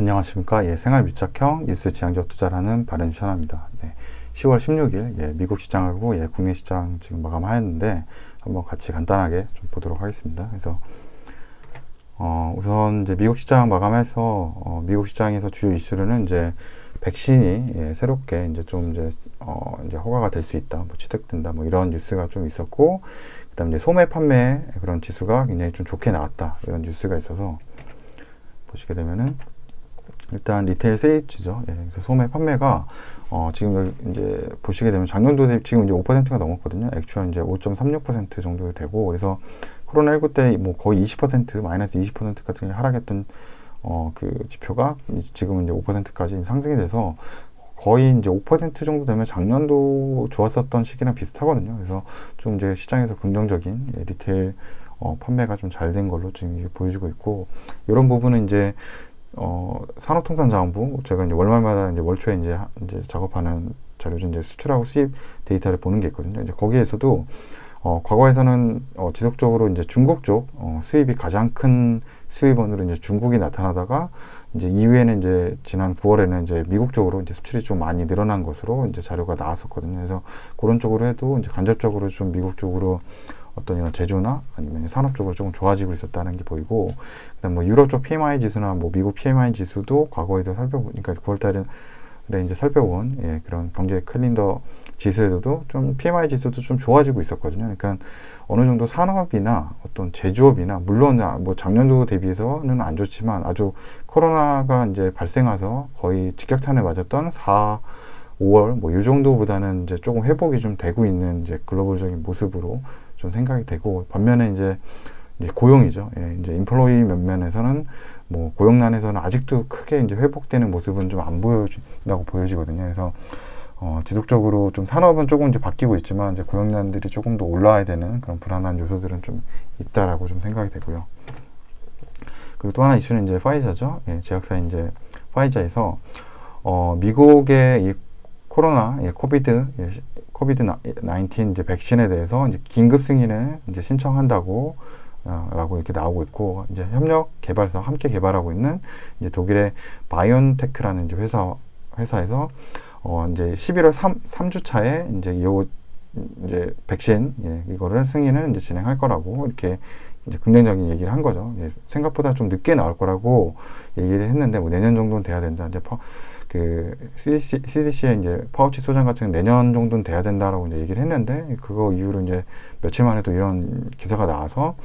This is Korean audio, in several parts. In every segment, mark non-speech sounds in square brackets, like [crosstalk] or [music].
안녕하십니까. 예, 생활 밀착형 뉴스 지향적 투자라는 바른 시현입니다. 네, 10월 16일 예, 미국 시장하고 예, 국내 시장 지금 마감하였는데 한번 같이 간단하게 좀 보도록 하겠습니다. 그래서 어, 우선 이제 미국 시장 마감해서 어, 미국 시장에서 주요 이슈로는 이제 백신이 예, 새롭게 이제 좀 이제 어, 이제 허가가 될 수 있다, 뭐 취득된다, 뭐 이런 뉴스가 좀 있었고, 그다음 이제 소매 판매 그런 지수가 굉장히 좀 좋게 나왔다 이런 뉴스가 있어서 보시게 되면은 일단 리테일 세일즈죠. 예, 그래서 소매 판매가 어, 지금 여기 이제 보시게 되면 작년도 대비 지금 이제 5%가 넘었거든요. 액추얼 이제 5.36% 정도 되고 그래서 코로나19 때 뭐 거의 20% 마이너스 20%까지 하락했던 어, 그 지표가 지금은 이제 5%까지 상승이 돼서 거의 이제 5% 정도 되면 작년도 좋았었던 시기랑 비슷하거든요. 그래서 좀 이제 시장에서 긍정적인 예, 리테일 어, 판매가 좀 잘 된 걸로 지금 보여주고 있고 이런 부분은 이제 어, 산업통상자원부 제가 이제 월말마다 이제 월초에 이제 이제 작업하는 자료 중 이제 수출하고 수입 데이터를 보는 게 있거든요. 이제 거기에서도 어, 과거에서는 어, 지속적으로 이제 중국 쪽 어, 수입이 가장 큰 수입원으로 이제 중국이 나타나다가 이제 이후에는 이제 지난 9월에는 이제 미국 쪽으로 이제 수출이 좀 많이 늘어난 것으로 이제 자료가 나왔었거든요. 그래서 그런 쪽으로 해도 이제 간접적으로 좀 미국 쪽으로 어떤 이런 제조나 아니면 산업 쪽으로 조금 좋아지고 있었다는 게 보이고 그다음 뭐 유럽 쪽 PMI 지수나 뭐 미국 PMI 지수도 과거에도 살펴보니까 9월 달에 이제 살펴본 예, 그런 경제 캘린더 지수에서도 좀 PMI 지수도 좀 좋아지고 있었거든요. 그러니까 어느 정도 산업이나 어떤 제조업이나 물론 뭐 작년도 대비해서는 안 좋지만 아주 코로나가 이제 발생해서 거의 직격탄을 맞았던 4 5월 뭐 이 정도보다는 이제 조금 회복이 좀 되고 있는 이제 글로벌적인 모습으로 좀 생각이 되고 반면에 이제 이제 고용이죠. 예, 이제 인플로이 면면에서는 뭐 고용난에서는 아직도 크게 이제 회복되는 모습은 좀 안 보여진다고 보여지거든요. 그래서 어, 지속적으로 좀 산업은 조금 이제 바뀌고 있지만 이제 고용난들이 조금 더 올라와야 되는 그런 불안한 요소들은 좀 있다라고 좀 생각이 되고요. 그리고 또 하나 이슈는 이제 파이자죠. 예, 제약사 이제 파이자에서 어, 미국의 이 코로나, 예, 코비드, 예, 코비드 19 이제 백신에 대해서 이제 긴급 승인을 이제 신청한다고 어, 라고 이렇게 나오고 있고 이제 협력 개발사 함께 개발하고 있는 이제 독일의 바이온테크라는 이제 회사 회사에서 어 이제 11월 3, 3주 차에 이제 요 이제 백신 예, 이거를 승인을 이제 진행할 거라고 이렇게 이제 긍정적인 얘기를 한 거죠. 예, 생각보다 좀 늦게 나올 거라고 얘기를 했는데 뭐 내년 정도는 돼야 된다. 이제 퍼, 그 CDC, CDC의 이제 파우치 소장 같은 내년 정도는 돼야 된다라고 이제 얘기를 했는데 그거 이후로 이제 며칠 만에 또 이런 기사가 나와서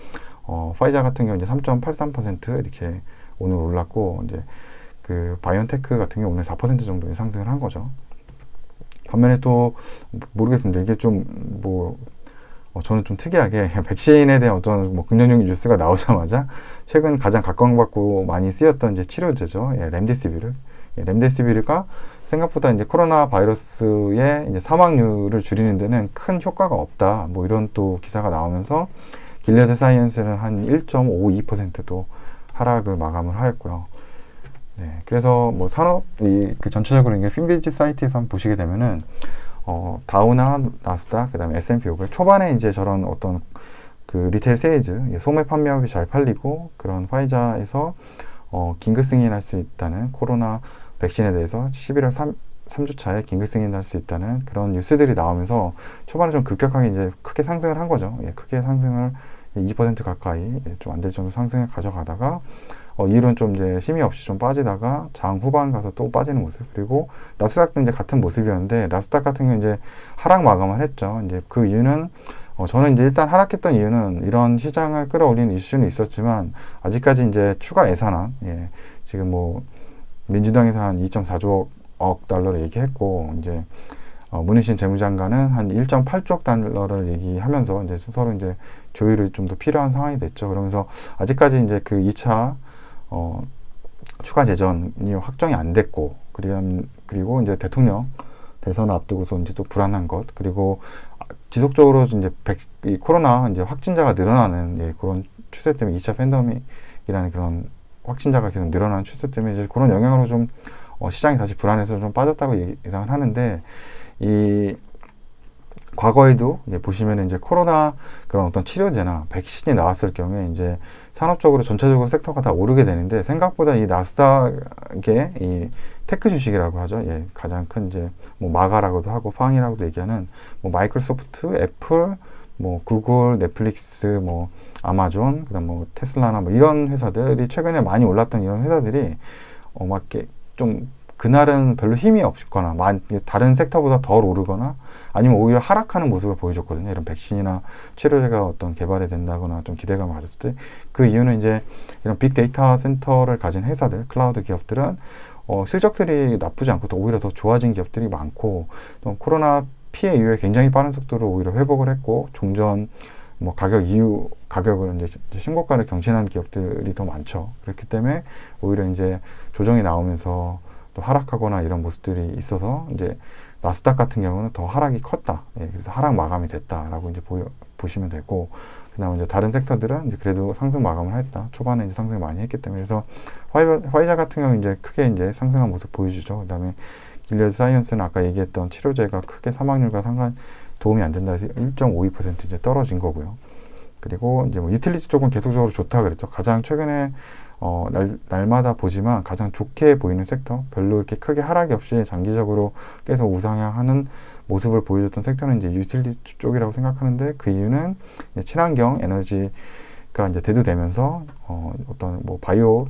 어, 파이자 같은 경우 이제 3.83% 이렇게 오늘 올랐고 이제 그 바이온테크 같은 경우 오늘 4% 정도의 상승을 한 거죠. 반면에 또 모르겠습니다. 이게 좀뭐 어, 저는 좀 특이하게 [laughs] 백신에 대한 어떤 뭐 긍정적인 뉴스가 나오자마자 최근 가장 각광받고 많이 쓰였던 이제 치료제죠. 예, 렘데시비를 예, 렘데시비르가 생각보다 이제 코로나 바이러스의 이제 사망률을 줄이는 데는 큰 효과가 없다. 뭐 이런 또 기사가 나오면서 길레드 사이언스는 한 1.52%도 하락을 마감을 하였고요. 네, 그래서 뭐 산업 이그 전체적으로 이게 핀비지 사이트에서 한번 보시게 되면은 어, 다우나 나스닥 그다음에 S&P 500 초반에 이제 저런 어떤 그 리테일 세일즈 예, 소매 판매업이 잘 팔리고 그런 화이자에서 어, 긴급 승인할 수 있다는 코로나 백신에 대해서 11월 3, 3주 차에 긴급 승인할 수 있다는 그런 뉴스들이 나오면서 초반에 좀 급격하게 이제 크게 상승을 한 거죠. 예, 크게 상승을 2% 가까이 예, 좀안 될 정도 상승을 가져가다가 어, 이후로는 좀 이제 힘이 없이 좀 빠지다가 장 후반 가서 또 빠지는 모습. 그리고 나스닥도 이제 같은 모습이었는데 나스닥 같은 경우 이제 하락 마감을 했죠. 이제 그 이유는 어, 저는 이제 일단 하락했던 이유는 이런 시장을 끌어올리는 이슈는 있었지만 아직까지 이제 추가 예산안, 예, 지금 뭐 민주당에서 한 2.4조 억 달러를 얘기했고 이제 어, 문희신 재무장관은 한 1.8조 달러를 얘기하면서 이제 서로 이제 조율이 좀 더 필요한 상황이 됐죠. 그러면서 아직까지 이제 그 2차 어, 추가 재정이 확정이 안 됐고 그리고 이제 대통령 대선을 앞두고서 이제 또 불안한 것 그리고 지속적으로 이제 백, 이 코로나 이제 확진자가 늘어나는 예, 그런 추세 때문에 2차 팬데믹이라는 그런 확진자가 계속 늘어나는 추세 때문에 이제 그런 영향으로 좀 어, 시장이 다시 불안해서 좀 빠졌다고 예상을 하는데 이 과거에도 이제 보시면 이제 코로나 그런 어떤 치료제나 백신이 나왔을 경우에 이제 산업적으로 전체적으로 섹터가 다 오르게 되는데 생각보다 이 나스닥의 이 테크 주식이라고 하죠. 예, 가장 큰 이제 뭐 마가라고도 하고 팡이라고도 얘기하는 뭐 마이크로소프트, 애플, 뭐 구글, 넷플릭스, 뭐 아마존, 그다음 뭐 테슬라나 뭐 이런 회사들이 최근에 많이 올랐던 이런 회사들이 어, 막 이렇게 좀 그날은 별로 힘이 없거나 다른 섹터보다 덜 오르거나 아니면 오히려 하락하는 모습을 보여줬거든요. 이런 백신이나 치료제가 어떤 개발이 된다거나 좀 기대감을 가졌을 때 그 이유는 이제 이런 빅데이터 센터를 가진 회사들, 클라우드 기업들은 어, 실적들이 나쁘지 않고 또 오히려 더 좋아진 기업들이 많고 또 코로나 피해 이후에 굉장히 빠른 속도로 오히려 회복을 했고 종전 뭐 가격 이후 가격을 이제 신고가를 경신한 기업들이 더 많죠. 그렇기 때문에 오히려 이제 조정이 나오면서 또 하락하거나 이런 모습들이 있어서 이제 나스닥 같은 경우는 더 하락이 컸다. 예, 그래서 하락 마감이 됐다라고 이제 보, 보시면 되고 그다음 이제 다른 섹터들은 이제 그래도 상승 마감을 했다. 초반에 이제 상승 많이 했기 때문에 그래서 화이자 같은 경우 이제 크게 이제 상승한 모습 보여주죠. 그다음에 길리어드 사이언스는 아까 얘기했던 치료제가 크게 사망률과 상관 도움이 안 된다 해서 1.52% 이제 떨어진 거고요. 그리고 이제 뭐 유틸리티 쪽은 계속적으로 좋다 그랬죠. 가장 최근에 어, 날, 날마다 보지만 가장 좋게 보이는 섹터, 별로 이렇게 크게 하락이 없이 장기적으로 계속 우상향하는 모습을 보여줬던 섹터는 이제 유틸리티 쪽이라고 생각하는데 그 이유는 친환경 에너지가 이제 대두되면서 어, 어떤 뭐 바이오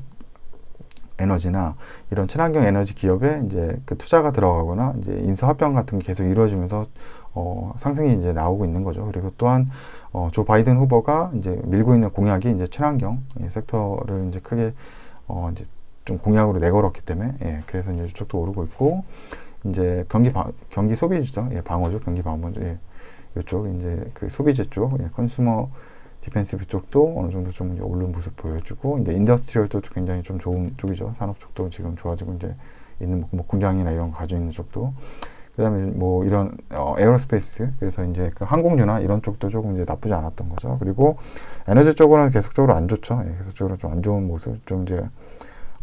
에너지나 이런 친환경 에너지 기업에 이제 그 투자가 들어가거나 이제 인수 합병 같은 게 계속 이루어지면서 어, 상승이 이제 나오고 있는 거죠. 그리고 또한 어, 조 바이든 후보가 이제 밀고 있는 공약이 이제 친환경 예, 섹터를 이제 크게 어, 이제 좀 공약으로 내걸었기 때문에 예, 그래서 이제 이쪽도 오르고 있고 이제 경기 방, 경기 소비주죠. 예, 방어죠. 경기 방어죠. 예, 이쪽 이제 그 소비재 쪽 예, 컨슈머 디펜시브 쪽도 어느 정도 좀 오른 모습 보여주고 이제 인더스트리얼도 굉장히 좀 좋은 쪽이죠. 산업 쪽도 지금 좋아지고 이제 있는 뭐 공장이나 이런 거 가지고 있는 쪽도 그다음에 뭐 이런 어, 에어로스페이스 그래서 이제 그 항공주나 이런 쪽도 조금 이제 나쁘지 않았던 거죠. 그리고 에너지 쪽으로는 계속적으로 안 좋죠. 예, 계속적으로 좀 안 좋은 모습 좀 이제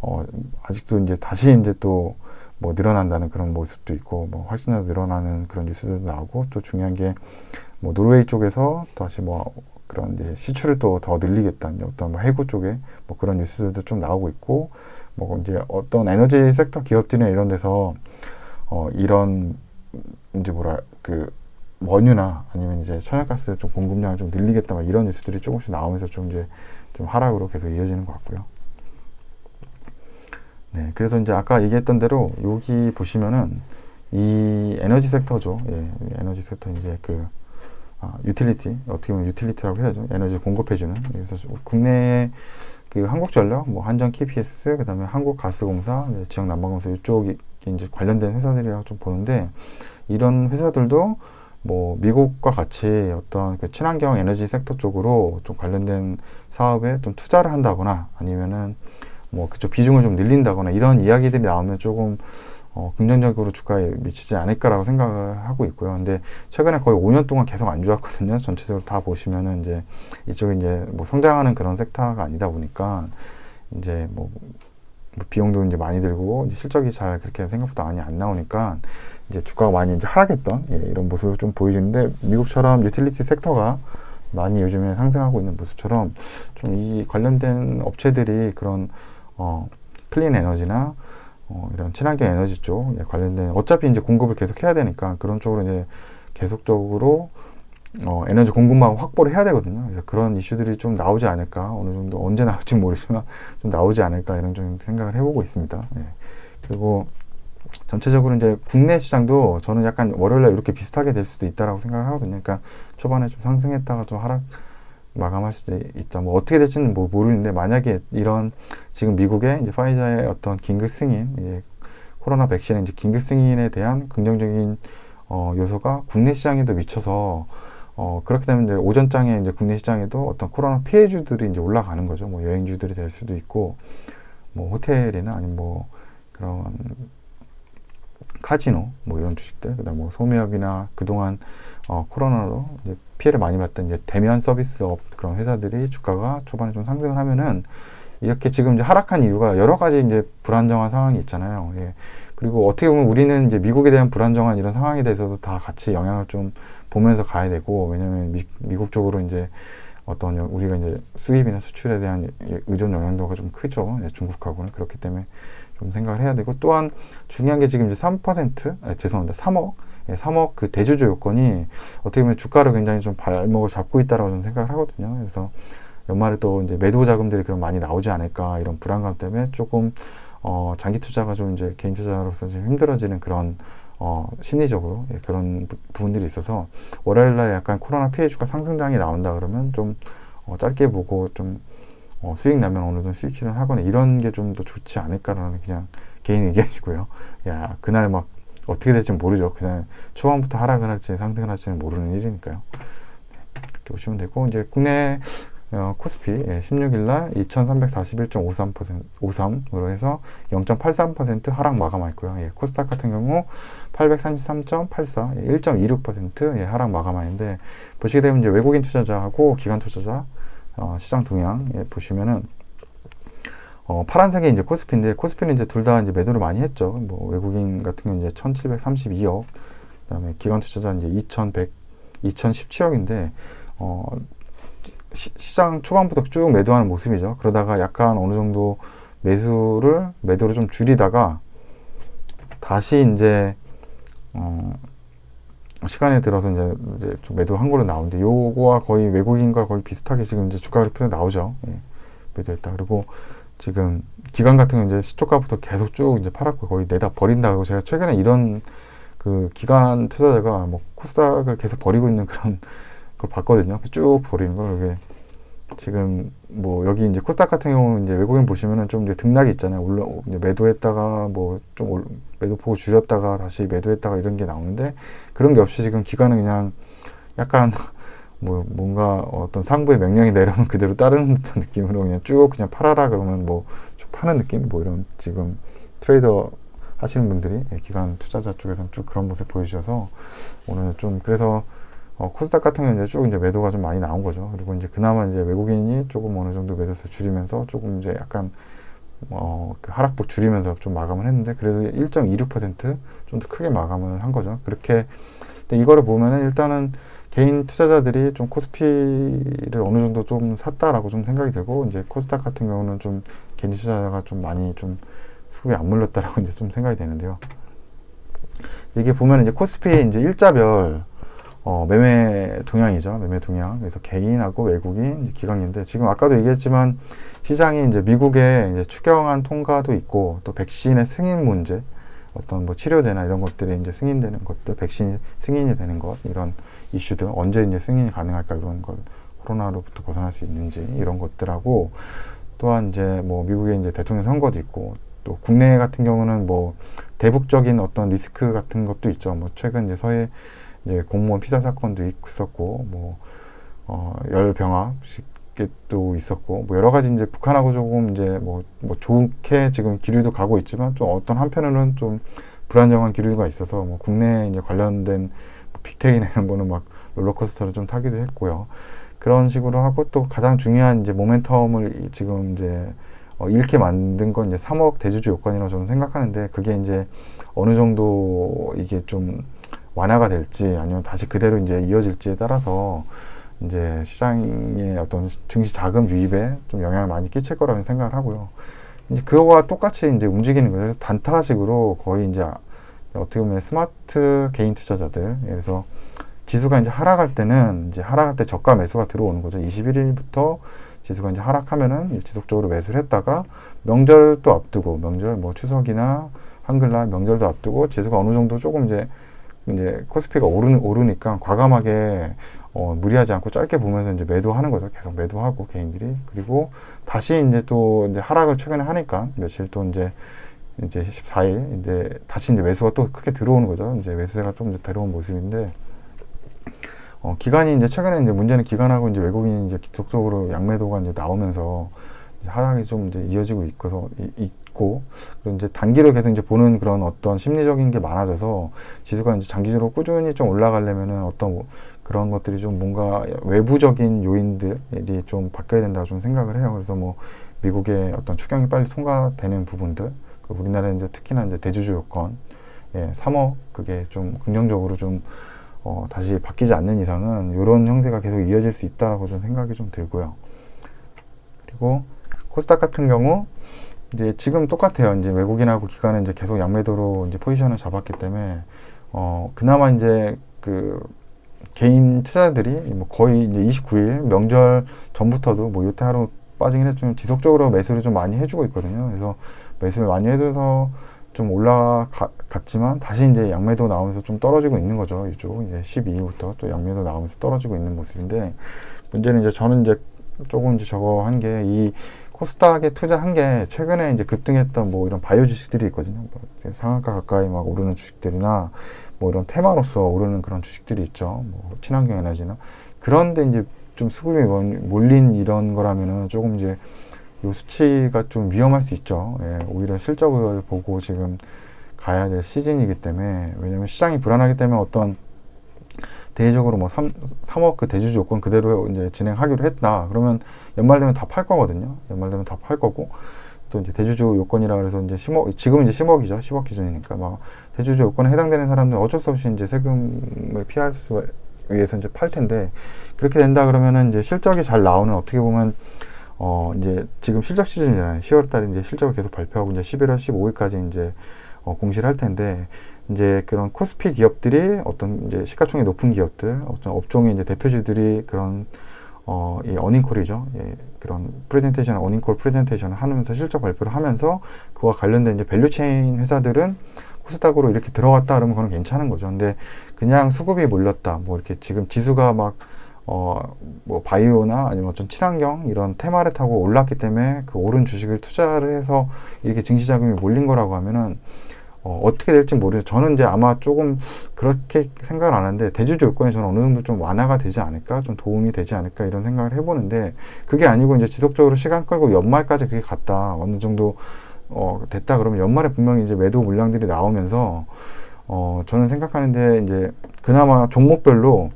어, 아직도 이제 다시 이제 또 뭐 늘어난다는 그런 모습도 있고 뭐 훨씬 더 늘어나는 그런 뉴스들도 나오고 또 중요한 게 뭐 노르웨이 쪽에서 다시 뭐 그런 이제 시추를 또 더 늘리겠다는 어떤 뭐 해구 쪽에 뭐 그런 뉴스들도 좀 나오고 있고 뭐 이제 어떤 에너지 섹터 기업들이나 이런 데서 어, 이런 이제 뭐라 그 원유나 아니면 이제 천연가스 좀 공급량을 좀 늘리겠다 막 이런 뉴스들이 조금씩 나오면서 좀 이제 좀 하락으로 계속 이어지는 것 같고요. 네, 그래서 이제 아까 얘기했던 대로 여기 보시면은 이 에너지 섹터죠. 예, 에너지 섹터 이제 그 아, 유틸리티 어떻게 보면 유틸리티라고 해야죠. 에너지 공급해주는 그래서 국내에 그 한국전력, 뭐 한전 KPS, 그다음에 한국가스공사, 지역난방공사 이쪽 이 이제 관련된 회사들이라고 좀 보는데 이런 회사들도 뭐 미국과 같이 어떤 그 친환경 에너지 섹터 쪽으로 좀 관련된 사업에 좀 투자를 한다거나 아니면은 뭐 그쪽 비중을 좀 늘린다거나 이런 이야기들이 나오면 조금 어, 긍정적으로 주가에 미치지 않을까라고 생각을 하고 있고요. 근데 최근에 거의 5년 동안 계속 안 좋았거든요. 전체적으로 다 보시면은 이제 이쪽이 이제 뭐 성장하는 그런 섹터가 아니다 보니까 이제 뭐, 뭐 비용도 이제 많이 들고 이제 실적이 잘 그렇게 생각보다 많이 안 나오니까 이제 주가가 많이 이제 하락했던 예, 이런 모습을 좀 보여주는데 미국처럼 유틸리티 섹터가 많이 요즘에 상승하고 있는 모습처럼 좀 이 관련된 업체들이 그런 어, 클린 에너지나 어, 이런 친환경 에너지 쪽 관련된 어차피 이제 공급을 계속 해야 되니까 그런 쪽으로 이제 계속적으로 어, 에너지 공급망 확보를 해야 되거든요. 그래서 그런 이슈들이 좀 나오지 않을까 어느 정도 언제 나올지 모르지만 [laughs] 좀 나오지 않을까 이런 좀 생각을 해보고 있습니다. 예. 그리고 전체적으로 이제 국내 시장도 저는 약간 월요일날 이렇게 비슷하게 될 수도 있다라고 생각을 하거든요. 그러니까 초반에 좀 상승했다가 좀 하락 마감할 수도 있다. 뭐 어떻게 될지는 뭐 모르는데 만약에 이런 지금 미국의 이제 파이자의 어떤 긴급 승인, 이제 코로나 백신의 이제 긴급 승인에 대한 긍정적인 어, 요소가 국내 시장에도 미쳐서 어, 그렇게 되면 이제 오전장에 이제 국내 시장에도 어떤 코로나 피해주들이 이제 올라가는 거죠. 뭐 여행주들이 될 수도 있고, 뭐 호텔이나 아니면 뭐 그런 카지노 뭐 이런 주식들, 그다음 뭐 소매업이나 그동안 어, 코로나로 이제 피해를 많이 봤던 이제 대면 서비스업 그런 회사들이 주가가 초반에 좀 상승을 하면은 이렇게 지금 이제 하락한 이유가 여러 가지 이제 불안정한 상황이 있잖아요. 예. 그리고 어떻게 보면 우리는 이제 미국에 대한 불안정한 이런 상황에 대해서도 다 같이 영향을 좀 보면서 가야 되고 왜냐면 미, 미국 쪽으로 이제 어떤 여- 우리가 이제 수입이나 수출에 대한 예- 의존 영향도가 좀 크죠. 예, 중국하고는 그렇기 때문에 좀 생각을 해야 되고 또한 중요한 게 지금 이제 3% 아, 죄송합니다. 3억 예, 3억 그 대주주 요건이 어떻게 보면 주가를 굉장히 좀 발목을 잡고 있다라고 저는 생각을 하거든요. 그래서 연말에 또 이제 매도 자금들이 그럼 많이 나오지 않을까 이런 불안감 때문에 조금 어, 장기 투자가 좀 이제 개인 투자로서 좀 힘들어지는 그런 어, 심리적으로 예, 그런 부, 부분들이 있어서 월요일날 약간 코로나 피해 주가 상승장이 나온다 그러면 좀 어, 짧게 보고 좀 어, 수익 나면 어느 정도 수익 실현 하거나 이런 게 좀 더 좋지 않을까라는 그냥 개인 의견이고요. [laughs] 야 그날 막 어떻게 될지 모르죠. 그냥 초반부터 하락을 할지 상승을 할지는 모르는 일이니까요. 네, 이렇게 보시면 되고 이제 국내 어, 코스피 예, 16일 날 2341.53% 53으로 해서 0.83% 하락 마감했고요. 예, 코스닥 같은 경우 833.84, 예, 1.26% 예, 하락 마감하는데 보시게 되면 이제 외국인 투자자하고 기관 투자자 어, 시장 동향 예, 보시면은 어, 파란색이 이제 코스피인데 코스피는 이제 둘 다 이제 매도를 많이 했죠. 뭐 외국인 같은 경우 이제 1,732억, 그다음에 기관 투자자 이제 2,100, 2,017억인데 어, 시, 시장 초반부터 쭉 매도하는 모습이죠. 그러다가 약간 어느 정도 매수를 매도를 좀 줄이다가 다시 이제 어, 시간에 들어서 이제, 이제 좀 매도한 걸로 나오는데 요거와 거의 외국인과 거의 비슷하게 지금 이제 주가 그래프에 나오죠. 예, 매도했다. 그리고 지금 기관 같은 경우 이제 시초가부터 계속 쭉 이제 팔았고 거의 내다 버린다고 제가 최근에 이런 그 기관 투자자가 뭐 코스닥을 계속 버리고 있는 그런 걸 봤거든요. 쭉 버리는 거 이게 지금 뭐 여기 이제 코스닥 같은 경우는 이제 외국인 보시면은 좀 이제 등락이 있잖아요. 올라 이제 매도했다가 뭐 좀 매도 보고 줄였다가 다시 매도했다가 이런 게 나오는데 그런 게 없이 지금 기관은 그냥 약간 [laughs] 뭐 뭔가 어떤 상부의 명령이 내려오면 그대로 따르는 듯한 느낌으로 그냥 쭉 그냥 팔아라 그러면 뭐 쭉 파는 느낌 뭐 이런 지금 트레이더 하시는 분들이 예, 기관 투자자 쪽에서는 쭉 그런 모습 보여주셔서 오늘 좀 그래서 어, 코스닥 같은 경우는 이제 쭉 이제 매도가 좀 많이 나온 거죠. 그리고 이제 그나마 이제 외국인이 조금 어느 정도 매도세 줄이면서 조금 이제 약간 어, 그 하락폭 줄이면서 좀 마감을 했는데 그래도 1.26%좀 더 크게 마감을 한 거죠. 그렇게 이거를 보면은 일단은 개인 투자자들이 좀 코스피를 어느 정도 좀 샀다라고 좀 생각이 되고 이제 코스닥 같은 경우는 좀 개인 투자자가 좀 많이 좀 수급이 안 물렸다라고 [laughs] 이제 좀 생각이 되는데요. 이게 보면 이제 코스피 이제 일자별 어, 매매 동향이죠. 매매 동향. 그래서 개인하고 외국인, 기관인데 지금 아까도 얘기했지만 시장이 이제 미국의 이제 추경안 통과도 있고 또 백신의 승인 문제, 어떤 뭐 치료제나 이런 것들이 이제 승인되는 것들, 백신이 승인이 되는 것 이런 이슈들 언제 이제 승인이 가능할까 이런 걸 코로나로부터 벗어날 수 있는지 이런 것들하고 또한 이제 뭐 미국의 이제 대통령 선거도 있고 또 국내 같은 경우는 뭐 대북적인 어떤 리스크 같은 것도 있죠. 뭐 최근 이제 서해 이제 공무원 피살 사건도 있었고 뭐 어, 열병합 도 있었고 뭐 여러 가지 이제 북한하고 조금 이제 뭐, 뭐 좋게 지금 기류도 가고 있지만 좀 어떤 한편으로는 좀 불안정한 기류가 있어서 뭐 국내 이제 관련된 뭐 빅테크나 이런 거는 막 롤러코스터를 좀 타기도 했고요. 그런 식으로 하고 또 가장 중요한 이제 모멘텀을 지금 이제 어, 잃게 만든 건 이제 3억 대주주 요건이라고 저는 생각하는데 그게 이제 어느 정도 이게 좀 완화가 될지 아니면 다시 그대로 이제 이어질지에 따라서 이제 시장의 어떤 증시 자금 유입에 좀 영향을 많이 끼칠 거라고 생각을 하고요. 이제 그거와 똑같이 이제 움직이는 거예요. 그래서 단타식으로 거의 이제 어떻게 보면 스마트 개인 투자자들 그래서 지수가 이제 하락할 때는 이제 하락할 때 저가 매수가 들어오는 거죠. 21일부터 지수가 이제 하락하면은 지속적으로 매수를 했다가 명절도 앞두고 명절 뭐 추석이나 한글날 명절도 앞두고 지수가 어느 정도 조금 이제 이제 코스피가 오르, 오르니까 과감하게 어, 무리하지 않고 짧게 보면서 이제 매도하는 거죠. 계속 매도하고 개인들이 그리고 다시 이제 또 이제 하락을 최근에 하니까 며칠 또 이제 이제 14일 이제 다시 이제 매수가 또 크게 들어오는 거죠. 이제 매수세가 좀 이제 들어온 모습인데 어, 기간이 이제 최근에 이제 문제는 기간하고 이제 외국인이 이제 지속적으로 양매도가 이제 나오면서 이제 하락이 좀 이제 이어지고 있고서 이, 있고 그리고 이제 단기로 계속 이제 보는 그런 어떤 심리적인 게 많아져서 지수가 이제 장기적으로 꾸준히 좀 올라가려면은 어떤 뭐 그런 것들이 좀 뭔가 외부적인 요인들이 좀 바뀌어야 된다고 좀 생각을 해요. 그래서 뭐 미국의 어떤 추경이 빨리 통과되는 부분들, 그 우리나라 이제 특히나 이제 대주주 요건, 예, 3억 그게 좀 긍정적으로 좀 어, 다시 바뀌지 않는 이상은 이런 형태가 계속 이어질 수 있다라고 좀 생각이 좀 들고요. 그리고 코스닥 같은 경우 이제 지금 똑같아요. 이제 외국인하고 기관은 이제 계속 양매도로 이제 포지션을 잡았기 때문에 어 그나마 이제 그 개인 투자들이 뭐 거의 이제 29일 명절 전부터도 뭐 요태 하루 빠지긴 했지만 지속적으로 매수를 좀 많이 해주고 있거든요. 그래서 매수를 많이 해줘서 좀 올라갔지만 다시 이제 양매도 나오면서 좀 떨어지고 있는 거죠. 이쪽 이제 12일부터 또 양매도 나오면서 떨어지고 있는 모습인데 문제는 이제 저는 이제 조금 이제 저거 한 게 이 코스닥에 투자한 게 최근에 이제 급등했던 뭐 이런 바이오 주식들이 있거든요. 뭐 상한가 가까이 막 오르는 주식들이나 뭐 이런 테마로서 오르는 그런 주식들이 있죠. 뭐 친환경 에너지나 그런데 이제 좀 수급이 몰린 이런 거라면은 조금 이제 요 수치가 좀 위험할 수 있죠. 예, 오히려 실적을 보고 지금 가야 될 시즌이기 때문에 왜냐면 시장이 불안하기 때문에 어떤 대외적으로 뭐 3, 3억 그 대주주 요건 그대로 이제 진행하기로 했다. 그러면 연말 되면 다 팔 거거든요. 연말 되면 다 팔 거고 또 이제 대주주 요건이라 그래서 이제 10억 지금 이제 10억이죠. 10억 기준이니까 막 대주주 요건에 해당되는 사람들은 어쩔 수 없이 이제 세금을 피할 수 위해서 이제 팔 텐데 그렇게 된다 그러면은 이제 실적이 잘 나오는 어떻게 보면 어 이제 지금 실적 시즌이잖아요. 10월 달에 이제 실적을 계속 발표하고 이제 11월 15일까지 이제 어 공시를 할 텐데 이제 그런 코스피 기업들이 어떤 이제 시가총액 높은 기업들, 어떤 업종의 이제 대표주들이 그런 어, 이 어닝콜이죠. 예, 그런 프레젠테이션, 어닝콜 프레젠테이션을 하면서 실적 발표를 하면서 그와 관련된 이제 밸류체인 회사들은 코스닥으로 이렇게 들어갔다 그러면 그건 괜찮은 거죠. 근데 그냥 수급이 몰렸다. 뭐 이렇게 지금 지수가 막 어, 뭐 바이오나 아니면 어떤 친환경 이런 테마를 타고 올랐기 때문에 그 오른 주식을 투자를 해서 이렇게 증시 자금이 몰린 거라고 하면은 어, 어떻게 될지 모르죠. 저는 이제 아마 조금 그렇게 생각을 안 하는데 대주주 요건이 저는 어느 정도 좀 완화가 되지 않을까, 좀 도움이 되지 않을까 이런 생각을 해보는데 그게 아니고 이제 지속적으로 시간 끌고 연말까지 그게 갔다 어느 정도 어, 됐다 그러면 연말에 분명히 이제 매도 물량들이 나오면서 어, 저는 생각하는데 이제 그나마 종목별로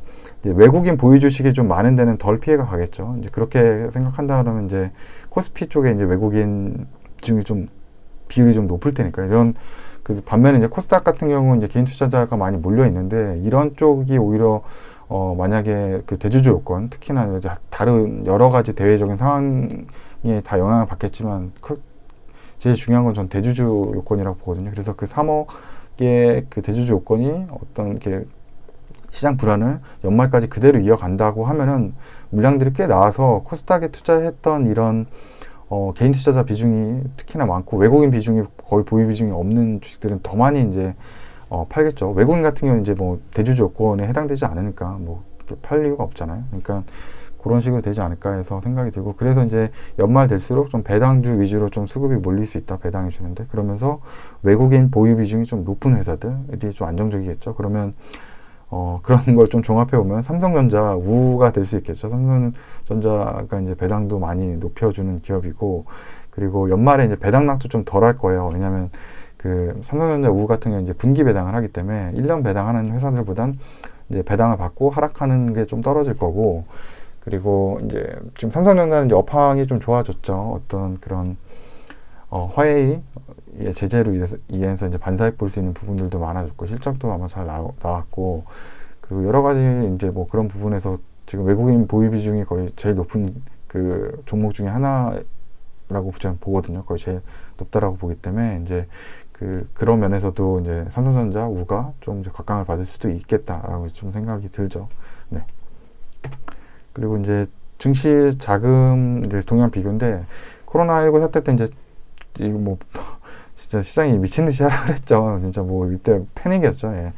외국인 보유 주식이 좀 많은 데는 덜 피해가 가겠죠. 이제 그렇게 생각한다 그러면 이제 코스피 쪽에 이제 외국인 중이 좀 비율이 좀 높을 테니까 이런 그 반면에 이제 코스닥 같은 경우는 이제 개인 투자자가 많이 몰려 있는데 이런 쪽이 오히려 어 만약에 그 대주주 요건 특히나 이제 다른 여러 가지 대외적인 상황에 다 영향을 받겠지만 그 제일 중요한 건 전 대주주 요건이라고 보거든요. 그래서 그 3억의 그 대주주 요건이 어떤 이렇게 시장 불안을 연말까지 그대로 이어간다고 하면은 물량들이 꽤 나와서 코스닥에 투자했던 이런 어, 개인 투자자 비중이 특히나 많고 외국인 비중이 거의 보유 비중이 없는 주식들은 더 많이 이제 어, 팔겠죠. 외국인 같은 경우는 이제 뭐 대주주 요건에 해당되지 않으니까 뭐 팔 이유가 없잖아요. 그러니까 그런 식으로 되지 않을까 해서 생각이 들고 그래서 이제 연말 될수록 좀 배당주 위주로 좀 수급이 몰릴 수 있다 배당해 주는데 그러면서 외국인 보유 비중이 좀 높은 회사들이 좀 안정적이겠죠. 그러면 어, 그런 걸 좀 종합해 보면 삼성전자 우가 될 수 있겠죠. 삼성전자가 이제 배당도 많이 높여주는 기업이고, 그리고 연말에 이제 배당락도 좀 덜 할 거예요. 왜냐하면 그 삼성전자 우 같은 경우 이제 분기 배당을 하기 때문에 1년 배당하는 회사들보단 이제 배당을 받고 하락하는 게 좀 떨어질 거고, 그리고 이제 지금 삼성전자는 이제 업황이 좀 좋아졌죠. 어떤 그런 어, 화웨이 제재로 인해서, 인해서 이제 반사익 볼수 있는 부분들도 많아졌고 실적도 아마 잘 나, 나왔고 그리고 여러 가지 이제 뭐 그런 부분에서 지금 외국인 보유 비중이 거의 제일 높은 그 종목 중에 하나라고 저는 보거든요. 거의 제일 높다라고 보기 때문에 이제 그 그런 면에서도 이제 삼성전자 우가 좀 이제 각광을 받을 수도 있겠다라고 좀 생각이 들죠. 네. 그리고 이제 증시 자금 동향 비교인데 코로나 19 사태 때 이제 이거 뭐 진짜 시장이 미친 듯이 그랬죠. 진짜 뭐 이때 패닉이었죠. 예.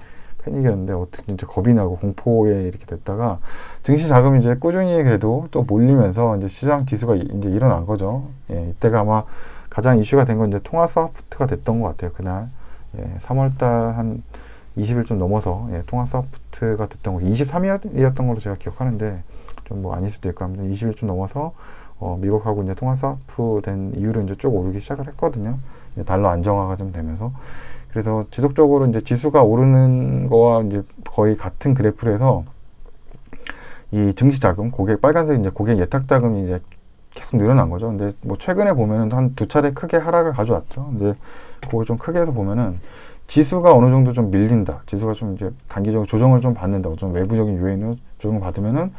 패닉이었는데 어떻게 이제 겁이 나고 공포에 이렇게 됐다가 증시 자금이 이제 꾸준히 그래도 또 몰리면서 이제 시장 지수가 이제 일어난 거죠. 예, 이때가 아마 가장 이슈가 된 건 이제 통화 소프트가 됐던 것 같아요. 그날 예, 3월달 한 20일 좀 넘어서 예, 통화 소프트가 됐던 거 23일이었던 걸로 제가 기억하는데 좀 뭐 아닐 수도 있고 합니다. 20일 좀 넘어서 어, 미국하고 이제 통화 스와프 된 이후로 이제 쭉 오르기 시작을 했거든요. 이제 달러 안정화가 좀 되면서. 그래서 지속적으로 이제 지수가 오르는 거와 이제 거의 같은 그래프로 해서 이 증시 자금, 고객, 빨간색 이제 고객 예탁 자금이 이제 계속 늘어난 거죠. 근데 뭐 최근에 보면은 한 두 차례 크게 하락을 가져왔죠. 근데 그거 좀 크게 해서 보면은 지수가 어느 정도 좀 밀린다. 지수가 좀 이제 단기적으로 조정을 좀 받는다. 좀 외부적인 요인을 조정을 받으면은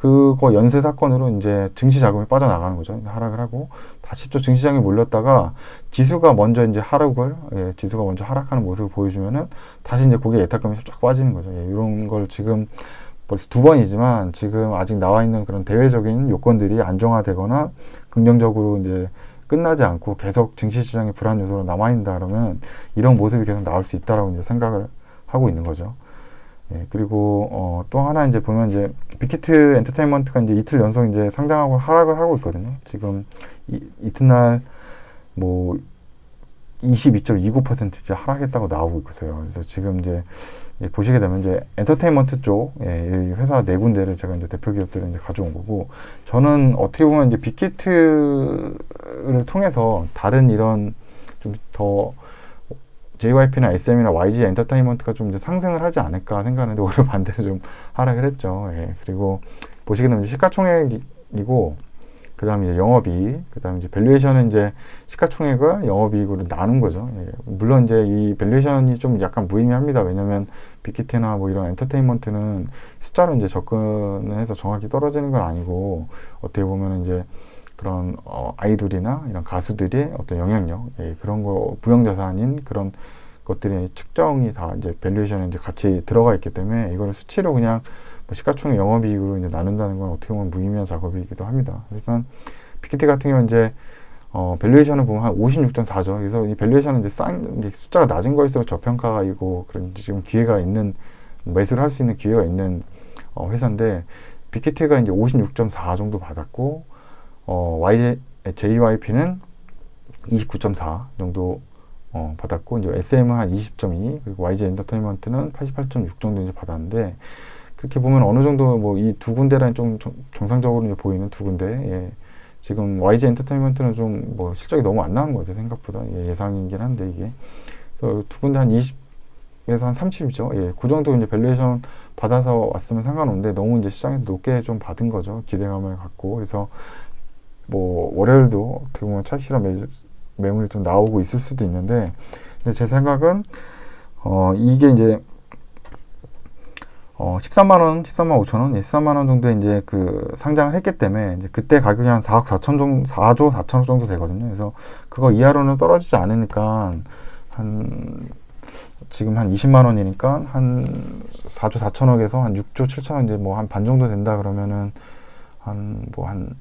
그거 연쇄 사건으로 이제 증시 자금이 빠져나가는 거죠. 하락을 하고 다시 또 증시장에 몰렸다가 지수가 먼저 이제 하락을 예, 지수가 먼저 하락하는 모습을 보여주면은 다시 이제 고객 예탁금이 쫙 빠지는 거죠. 예, 이런 걸 지금 벌써 두 번이지만 지금 아직 나와 있는 그런 대외적인 요건들이 안정화되거나 긍정적으로 이제 끝나지 않고 계속 증시 시장의 불안 요소로 남아 있다 그러면 이런 모습이 계속 나올 수 있다라고 이제 생각을 하고 있는 거죠. 예, 그리고 어, 또 하나 이제 보면 이제 빅히트 엔터테인먼트가 이제 이틀 연속 이제 상장하고 하락을 하고 있거든요. 지금 이, 이튿날 뭐 22.29% 이제 하락했다고 나오고 있어요. 그래서 지금 이제 보시게 되면 이제 엔터테인먼트 쪽 예, 회사 네 군데를 제가 이제 대표 기업들을 이제 가져온 거고 저는 어떻게 보면 이제 빅히트를 통해서 다른 이런 좀더 JYP나 SM이나 YG 엔터테인먼트가 좀 이제 상승을 하지 않을까 생각하는데 [laughs] 오히려 반대로 좀 하락을 했죠. 예, 그리고 보시게 되면 시가총액이고 그 다음에 이제 영업이익, 그 다음에 이제 밸류에이션은 이제 시가총액을 영업이익으로 나눈 거죠. 예. 물론 이제 이 밸류에이션이 좀 약간 무의미합니다. 왜냐면 빅히트나 뭐 이런 엔터테인먼트는 숫자로 이제 접근을 해서 정확히 떨어지는 건 아니고 어떻게 보면 이제 그런 어, 아이돌이나 이런 가수들의 어떤 영향력, 예, 그런 거 부영자산인 그런 것들이 측정이 다 이제 밸류에이션에 이제 같이 들어가 있기 때문에 이거를 수치로 그냥 뭐 시가총액 영업이익으로 이제 나눈다는 건 어떻게 보면 무의미한 작업이기도 합니다. 하지만 빅히트 같은 경우는 이제 어, 밸류에이션을 보면 한 56.4죠. 그래서 이 밸류에이션은 이제 싼, 이제 숫자가 낮은 거일수록 저평가이고, 그런 지금 기회가 있는, 매수를 할 수 있는 기회가 있는 어, 회사인데, 빅히트가 이제 56.4 정도 받았고, 어, YJ, JYP는 29.4 정도 어, 받았고, 이제 SM은 한 20.2, 그리고 YG 엔터테인먼트는 88.6 정도 이제 받았는데, 그렇게 보면 어느 정도 뭐 이 두 군데랑 좀 정상적으로 보이는 두 군데, 예. 지금 YG 엔터테인먼트는 좀 뭐 실적이 너무 안 나온 거죠, 생각보다. 예, 상이긴 한데, 이게. 그래서 두 군데 한 20에서 한 30이죠. 예, 그 정도 이제 밸류에이션 받아서 왔으면 상관없는데, 너무 이제 시장에서 높게 좀 받은 거죠. 기대감을 갖고. 그래서 뭐, 월요일도 어떻게 보면 착실한 매, 매물이 좀 나오고 있을 수도 있는데, 근데 제 생각은, 어, 이게 이제 어, 13만 원, 13만 5천 원, 13만 원 정도 이제 그 상장을 했기 때문에 이제 그때 가격이 한 4억 4천 정도, 4조 4천억 정도 되거든요. 그래서 그거 이하로는 떨어지지 않으니까 한 지금 한 20만 원이니까 한 4조 4천억에서 한 6조 7천억 이제 뭐 한 반 정도 된다 그러면은 한 뭐한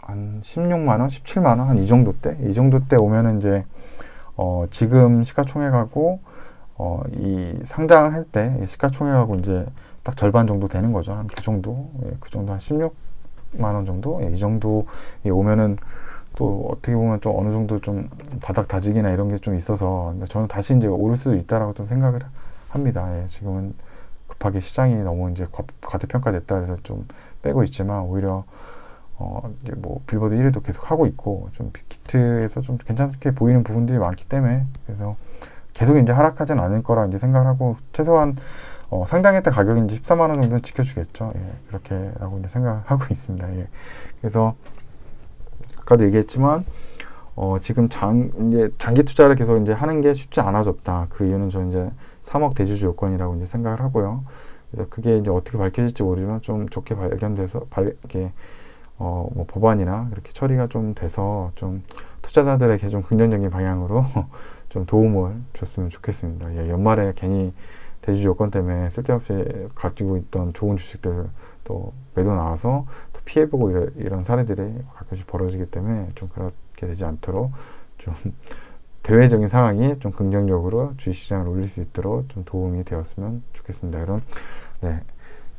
한 16만 원, 17만 원, 한 이 정도 때, 이 정도 때 오면은 이제 어 지금 시가총액하고 어, 이 상장할 때 시가총액하고 이제 딱 절반 정도 되는 거죠. 한 그 정도, 예, 그 정도 한 16만 원 정도, 예, 이 정도 예, 오면은 또 어떻게 보면 좀 어느 정도 좀 바닥 다지기나 이런 게 좀 있어서 저는 다시 이제 오를 수 있다라고 좀 생각을 합니다. 예, 지금은 급하게 시장이 너무 이제 과 대평가됐다 해서 좀 빼고 있지만 오히려 어, 이제 뭐 빌보드 1위도 계속 하고 있고 좀 빅히트에서 좀 괜찮게 보이는 부분들이 많기 때문에 그래서 계속 이제 하락하진 않을 거라 이제 생각을 하고 최소한 어, 상당했던 가격이 이제 14만 원 정도는 지켜주겠죠. 예, 그렇게라고 이제 생각하고 [laughs] 있습니다. 예. 그래서 아까도 얘기했지만 어, 지금 장 이제 장기 투자를 계속 이제 하는 게 쉽지 않아졌다. 그 이유는 저는 이제 3억 대주주 요건이라고 이제 생각을 하고요. 그래서 그게 이제 어떻게 밝혀질지 모르지만 좀 좋게 발견돼서 발, 이렇게 어, 뭐 법안이나 그렇게 처리가 좀 돼서 좀 투자자들에게 좀 긍정적인 방향으로 [laughs] 좀 도움을 줬으면 좋겠습니다. 예, 연말에 괜히 대주 요건 때문에 쓸데없이 가지고 있던 좋은 주식들 또 매도 나와서 또 피해보고 이런, 이런 사례들이 가끔씩 벌어지기 때문에 좀 그렇게 되지 않도록 좀 [laughs] 대외적인 상황이 좀 긍정적으로 주식시장을 올릴 수 있도록 좀 도움이 되었으면 좋겠습니다. 그럼 네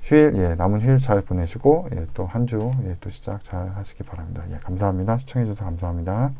휴일 예 남은 휴일 잘 보내시고 예, 또 한 주 예, 또 시작 잘 하시기 바랍니다. 예 감사합니다. 시청해 주셔서 감사합니다.